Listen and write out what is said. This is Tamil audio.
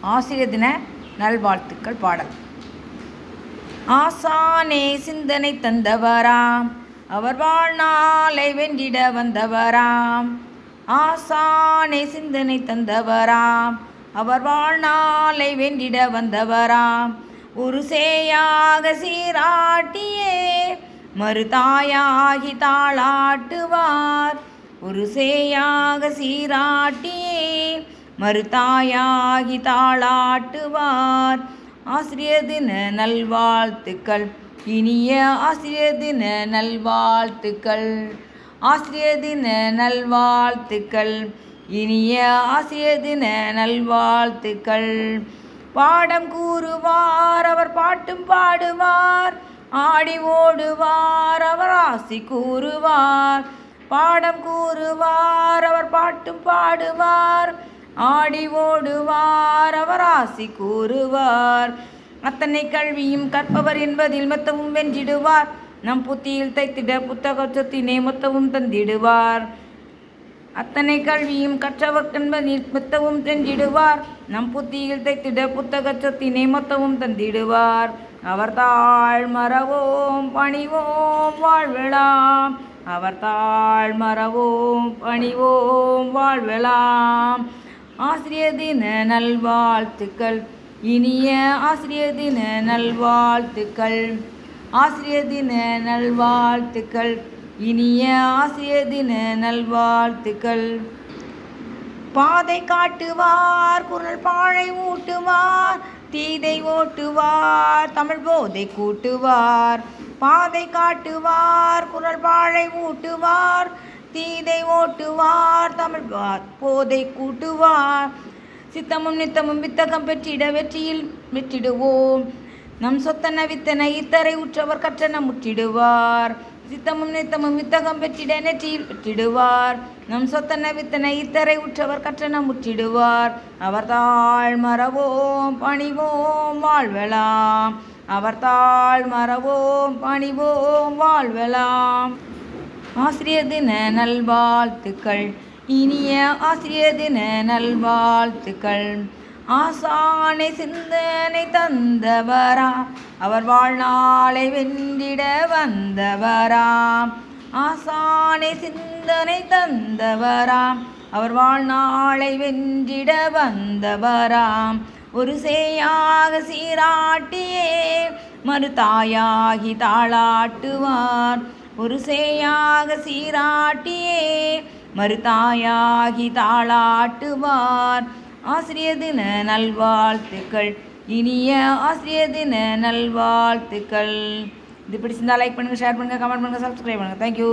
ஆசிரியர் தின நல்வாழ்த்துக்கள் பாடல். ஆசானே சிந்தனை தந்தவராம் அவர் வாழ்நாளை வென்றிட வந்தவராம். ஆசானே சிந்தனை தந்தவராம் அவர் வாழ்நாளை வென்றிட வந்தவராம். ஒரு சேயாக சீராட்டியே மறுதாயாகி தாளாட்டுவார். ஒரு சேயாக சீராட்டியே மறுதாயாகி தாளாட்டுவார். ஆசிரியர் தின நல்வாழ்த்துக்கள். இனிய ஆசிரியர் தின நல்வாழ்த்துக்கள். ஆசிரியர் தின நல்வாழ்த்துக்கள். இனிய ஆசிரியர் தின நல்வாழ்த்துக்கள். பாடம் கூறுவார் அவர் பாட்டும் பாடுவார். ஆடி ஓடுவார் அவர் ஆசி கூறுவார். பாடம் கூறுவார் அவர் பாட்டும் பாடுவார். ஆடி ஓடுவார் அவர் ஆசி கூறுவார். அத்தனை கல்வியும் கற்பவர் என்பதில் மொத்தமும் வென்றிடுவார். நம் புத்தியில் தைத்திட புத்தக சொத்தினை மொத்தமும் தந்திடுவார். அத்தனை கல்வியும் கற்றவர் என்பதில் மொத்தமும் சென்றிடுவார் நம் புத்தியில் தைத்திட புத்தக சொத்தினை மொத்தமும் தந்திடுவார். அவர் தாழ் மறவோம் பணிவோம் வாழ்விழாம் அவர் தாழ் மறவோம் பணிவோம் வாழ்விழாம் ஆசிரியர் தின நல்வாழ்த்துக்கள். இனிய ஆசிரியர் தின நல்வாழ்த்துக்கள். ஆசிரியர் தின நல்வாழ்த்துக்கள். இனிய ஆசிரியர் தின நல்வாழ்த்துக்கள். பாதை காட்டுவார் குரல் பாழை ஊட்டுவார் தீதை ஓட்டுவார் தமிழ் போதை கூட்டுவார். பாதை காட்டுவார் குரல் பாழை ஊட்டுவார் தீதை ஓட்டுவார் தமிழ் போதை கூட்டுவார். சித்தமும் நித்தமும் வித்தகம் பெற்றிட வெற்றியில் வெற்றிடுவோம். நம் சொத்தன வித்தன இத்தரை உற்றவர் கற்றன முற்றிடுவார். சித்தமும் நித்தமும் வித்தகம் பெற்றிட நெற்றியில் பெற்றிடுவார் நம் சொத்தன வித்தனை இத்தரை உற்றவர் கற்றன முற்றிடுவார். அவர் தாழ் மறவோம் பணிவோம் வாழ்வலாம். அவர் தாழ் மறவோம் பணிவோம் வாழ்வலாம். ஆசிரியர் தின நல்வாழ்த்துக்கள். இனிய ஆசிரியர் தின நல்வாழ்த்துக்கள். ஆசானை சிந்தனை தந்தவரா அவர் வாழ்நாளை வென்றிட வந்தவராம் ஆசானை சிந்தனை தந்தவராம் அவர் வாழ்நாளை வென்றிட வந்தவராம் ஒரு சேயாக சீராட்டியே மறுதாயாகி தாளாட்டுவார். ஒரு சேயாக சீராட்டியே மறுதாயாகி தாளாட்டுவார். ஆசிரியர் தின நல்வாழ்த்துக்கள். இனிய ஆசிரியர் தின நல்வாழ்த்துக்கள். இது பிடிச்சிருந்தா லைக் பண்ணுங்கள் ஷேர் பண்ணுங்கள் கமெண்ட் பண்ணுங்கள் சப்ஸ்கிரைப் பண்ணுங்கள் தேங்க்யூ